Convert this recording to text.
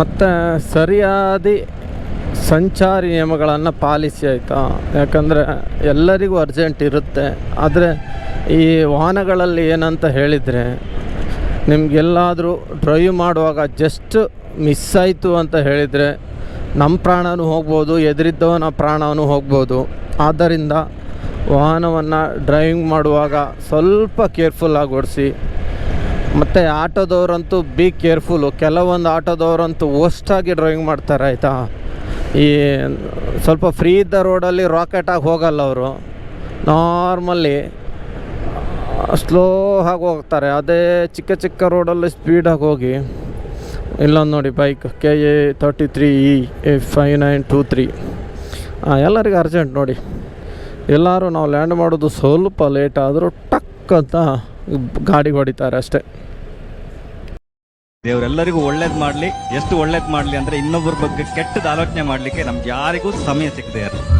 ಮತ್ತು ಸರಿಯಾದ ಸಂಚಾರಿ ನಿಯಮಗಳನ್ನು ಪಾಲಿಸಿ ಆಯಿತಾ? ಯಾಕಂದರೆ ಎಲ್ಲರಿಗೂ ಅರ್ಜೆಂಟ್ ಇರುತ್ತೆ. ಆದರೆ ಈ ವಾಹನಗಳಲ್ಲಿ ಏನಂತ ಹೇಳಿದರೆ, ನಿಮಗೆಲ್ಲಾದರೂ ಡ್ರೈವ್ ಮಾಡುವಾಗ ಜಸ್ಟ್ ಮಿಸ್ ಆಯಿತು ಅಂತ ಹೇಳಿದರೆ ನಮ್ಮ ಪ್ರಾಣವೂ ಹೋಗ್ಬೋದು, ಎದುರಿದ್ದವನ ಪ್ರಾಣವೂ ಹೋಗ್ಬೋದು. ಆದ್ದರಿಂದ ವಾಹನವನ್ನು ಡ್ರೈವಿಂಗ್ ಮಾಡುವಾಗ ಸ್ವಲ್ಪ ಕೇರ್ಫುಲ್ಲಾಗಿ ಓಡಿಸಿ ಮತ್ತು ಆಟೋದವ್ರಂತೂ ಬಿ ಕೇರ್ಫುಲ್ಲು ಕೆಲವೊಂದು ಆಟೋದವ್ರಂತೂ ವರ್ಸ್ಟಾಗಿ ಡ್ರೈವಿಂಗ್ ಮಾಡ್ತಾರೆ, ಆಯಿತಾ? ಈ ಸ್ವಲ್ಪ ಫ್ರೀ ಇದ್ದ ರೋಡಲ್ಲಿ ರಾಕೆಟಾಗಿ ಹೋಗಲ್ಲ ಅವರು. ನಾರ್ಮಲ್ಲಿ ಸ್ಲೋ ಆಗಿ ಹೋಗ್ತಾರೆ. ಅದೇ ಚಿಕ್ಕ ಚಿಕ್ಕ ರೋಡಲ್ಲಿ ಸ್ಪೀಡಾಗಿ ಹೋಗಿ. ಇಲ್ಲೊಂದು ನೋಡಿ bike K A thirty three E five nine two three ಎಲ್ಲರಿಗೂ ಅರ್ಜೆಂಟ್ ನೋಡಿ. ಎಲ್ಲರೂ ನಾವು ಲ್ಯಾಂಡ್ ಮಾಡೋದು ಸ್ವಲ್ಪ ಲೇಟ್ ಆದರೂ ಟಕ್ ಅಂತ ಗಾಡಿಗೆ ಹೊಡಿತಾರೆ ಅಷ್ಟೇ. ದೇವರೆಲ್ಲರಿಗೂ ಒಳ್ಳೇದ್ ಮಾಡ್ಲಿ. ಎಷ್ಟು ಒಳ್ಳೇದ್ ಮಾಡ್ಲಿ ಅಂದ್ರೆ ಇನ್ನೊಬ್ಬರ ಬಗ್ಗೆ ಕೆಟ್ಟದ ಆಲೋಚನೆ ಮಾಡ್ಲಿಕ್ಕೆ ನಮ್ಗೆ ಯಾರಿಗೂ ಸಮಯ ಸಿಗದೆ ಇರಲಿ.